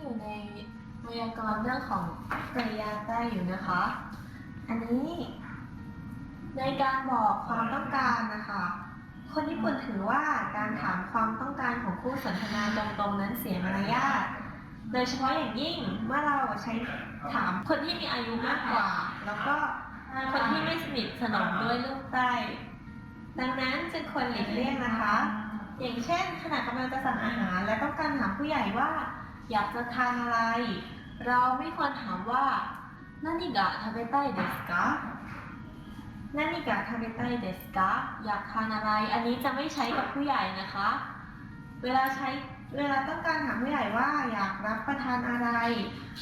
อยู่ในไวยากรณ์เรื่องของกริยาใต้อยู่นะคะ อันนี้ ในการบอกความต้องการนะคะ คนญี่ปุ่นถือว่าการถามความต้องการของคู่สนทนาตรงๆนั้นเสียมารยาทโดยเฉพาะอย่างยิ่งเมื่อเราใช้ถามคนที่มีอายุมากกว่า แล้วก็คนที่ไม่สนิทสนมด้วยลูกใต้ดังนั้นจึงควรหลีกเลี่ยงนะคะ อย่างเช่นขณะกำลังจะสั่งอาหาร และต้องการถามผู้ใหญ่ว่า อยากจะทานอะไร เราไม่ควรถามว่า何が食べたいですか何が食べたいですかอยากทานอะไร อันนี้จะไม่ใช้กับผู้ใหญ่นะคะ เวลาใช้เวลาต้องการถามผู้ใหญ่ว่าอยากรับประทานอะไร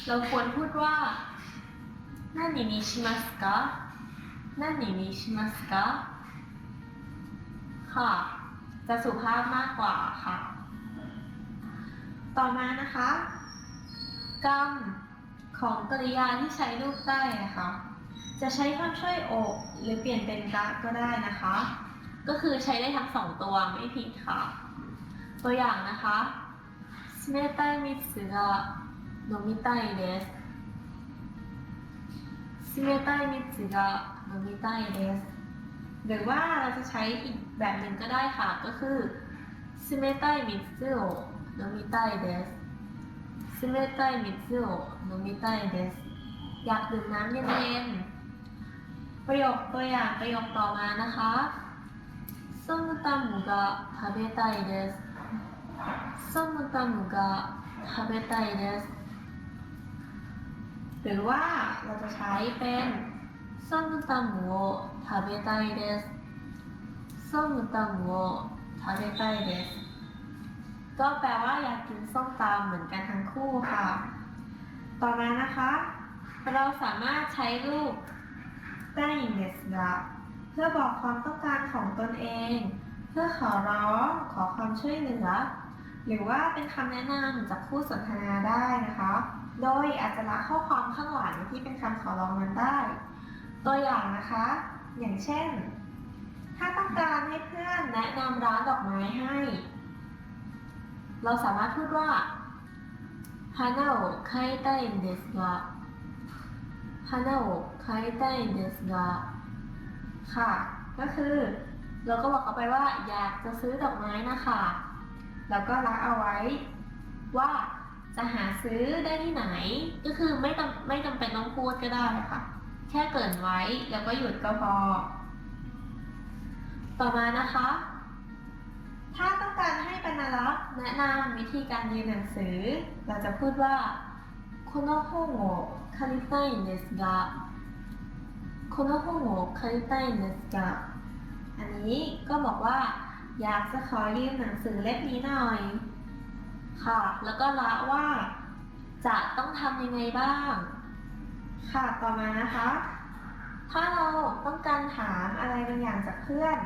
เราควรพูดว่า何にしますか何にしますかค่ะ จะสุภาพมากกว่าค่ะ ต่อมานะคะกรรมของกริยาที่ใช้รูปใต้ค่ะจะใช้คำช่วยโอกหรือเปลี่ยนเป็นกะก็ได้นะคะ ก็คือใช้ได้ทั้งสองตัวไม่ผิดค่ะ ตัวอย่างนะคะสเมตายมิสึระโนมิตายเดสสเมตายมิสึระโนมิตายเดสหรือว่าเราจะใช้อีกแบบหนึ่งก็ได้ค่ะ ก็คือสเมตายมิสึโอ 飲みたいです冷たい水を飲みたいですอยากดื่มน้ำเย็นๆ ประโยคตัวอย่างประโยคต่อมานะคะソムタムが食べたいですソムタムが食べたいですหรือว่าเราจะใช้เป็นソムタムを食べたいですソムタムを食べたいです ก็แปลว่าอยากกินส้มตำเหมือนกันทั้งคู่ค่ะ ต่อมานะคะ เราสามารถใช้รูปได้ยินเดสกะเพื่อบอกความต้องการของตนเอง เพื่อขอร้องขอความช่วยเหลือ หรือว่าเป็นคำแนะนำจากคู่สนทนาได้นะคะ โดยอาจจะละข้อความข้างหลังที่เป็นคำขอร้องนั้นได้ ตัวอย่างนะคะ อย่างเช่น ถ้าต้องการให้เพื่อนแนะนำร้านดอกไม้ให้ เราสามารถพูดว่า花を買いたいんですが花を買いたいんですがค่ะ ก็คือ เราก็บอกเขาไปว่า อยากจะซื้อดอกไม้นะคะ แล้วก็ละเอาไว้ว่าจะหาซื้อได้ที่ไหน ก็คือไม่จำไม่จำเป็นต้องพูดก็ได้ค่ะ แค่เกรินไว้แล้วก็หยุดก็พอ ต่อมานะคะ ถ้าต้องกา รให้บรรณารักษ์แนะนำวิธีการเรียนหนังสือ เราจะพูดว่าこの本を借りたいんですがこの本を借りたいんですがอันนี้ก็บอกว่า อยากจะขอยืมหนังสือเล่มนี้หน่อย ค่ะ แล้วก็ละว่า จะต้องทำยังไงบ้าง ค่ะ ต่อมานะคะ ถ้าเราต้องการถามอะไรบางอย่างจากเพื่อน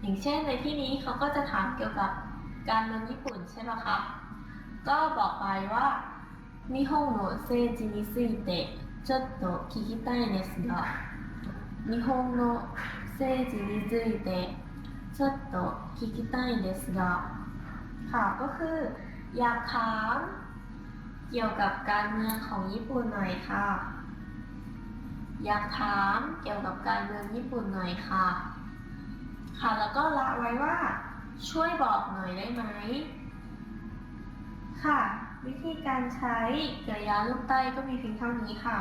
อย่างเช่นในที่นี้เขาก็จะถามเกี่ยวกับ การเมืองญี่ปุ่นใช่ไหมคะ ก็บอกไปว่า日本の政治についてちょっと聞きたいですが日本の政治についてちょっと聞きたいですがค่ะก็คือ อยากถามเกี่ยวกับการเมืองของญี่ปุ่นหน่อยค่ะ อยากถามเกี่ยวกับการเมืองญี่ปุ่นหน่อยค่ะ ค่ะ แล้วก็ละไว้ว่า ช่วยบอกหน่อยได้ไหม ค่ะ วิธีการใช้กริยาลูกใต้ก็มีเพียงเท่านี้ค่ะ